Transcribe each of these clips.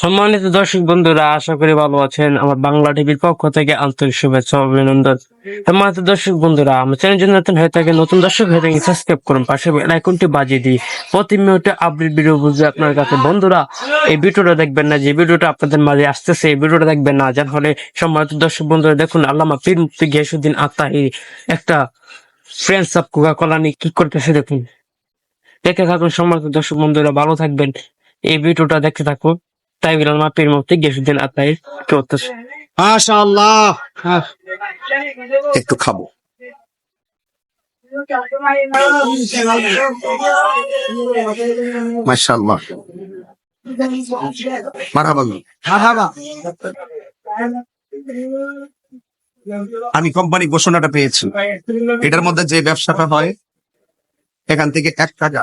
সম্মানিত দর্শক বন্ধুরা, আশা করি ভালো আছেন। আমার বাংলা টিভির পক্ষ থেকে আন্তরিক শুভেচ্ছা অভিনন্দন। সম্মানিত দর্শক বন্ধুরা, আমার চ্যানেল যদি নতুন হয়ে থাকে নতুন দর্শক হয়ে থাকে সাবস্ক্রাইব করুন, পাশে আইকনটি বাজিয়ে দিই প্রতি মিনিটে আপডেট ভিডিও বুঝবে আপনার কাছে বন্ধুরা, এই ভিডিওটা দেখবেন না, যে ভিডিওটা আপনাদের মাঝে আসতেছে, এই ভিডিওটা দেখবেন না। যার ফলে সম্মানিত দর্শক বন্ধুরা, দেখুন, আল্লামা পীর মুফতি গিয়াসুদ্দিন আত্মাহি, একটা ফ্রেন্ডস অফ কোকা কলা নিয়ে কি করতেছে দেখুন। দেখে থাকুন, সম্মানিত দর্শক বন্ধুরা, ভালো থাকবেন। এই ভিডিওটা দেখতে থাকুন। তাই আল্লামা পীর মুফতি গিয়াসুদ্দিন আত্মাহি কি করতেছে মাশাআল্লাহ। হ্যাঁ, একটু খাব। মাশাআল্লাহ। মারহাবা মারহাবা। আমি কোম্পানি ঘোষণাটা পেয়েছি। এটার মধ্যে যে ব্যবসাটা হয় এখান থেকে এক টাকা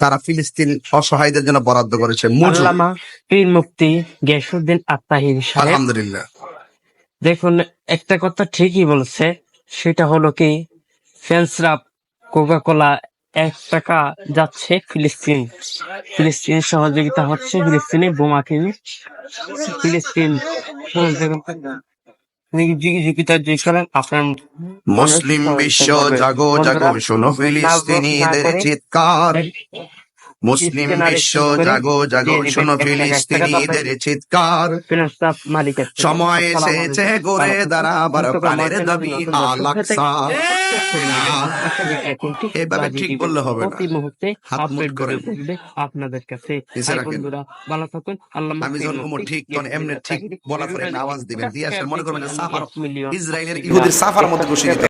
তারা ফিলিস্তিন অসহায়দের জন্য বরাদ্দ করেছে মজুর আল্লামা পীর মুফতি গিয়াসুদ্দিন আত্মাহির সাহেব আলহামদুলিল্লাহ দেখুন একটা কথা ঠিকই বলছে সেটা হলো কি ফ্যান্সরা কোকা কোলা এক টাকা যাচ্ছে ফিলিস্তিন ফিলিস্তিন সহযোগিতা হচ্ছে ফিলিস্তিনে বোমা কিনে ফিলিস্তিন সহযোগিতা যে করেন আপনার মুসলিম বিশ্ব জাগো জাগো শোনো ফিলিস্তিনিদের চিৎকার। মুসলিম বিশ্ব জাগো জাগো শোনো ফিলিস্তিনিদের চিৎকার। সময় এসেছে ঘুরে দাঁড়াবার প্রাণের দাবি আল এভাবে ঠিক বললে হবে না। প্রতি মুহূর্তে হাত আপডেট করে। আপনাদের কাছে। বন্ধুরা ভালো থাকুন। আল্লাহ আমি যখন ঘুমো ঠিক তখন এমনি ঠিক বলার পরে আওয়াজ দিবেন। দিয়ে মনে করবেন সাফার ইসরায়েলের ইহুদির সাফার মতো বসে দিতে।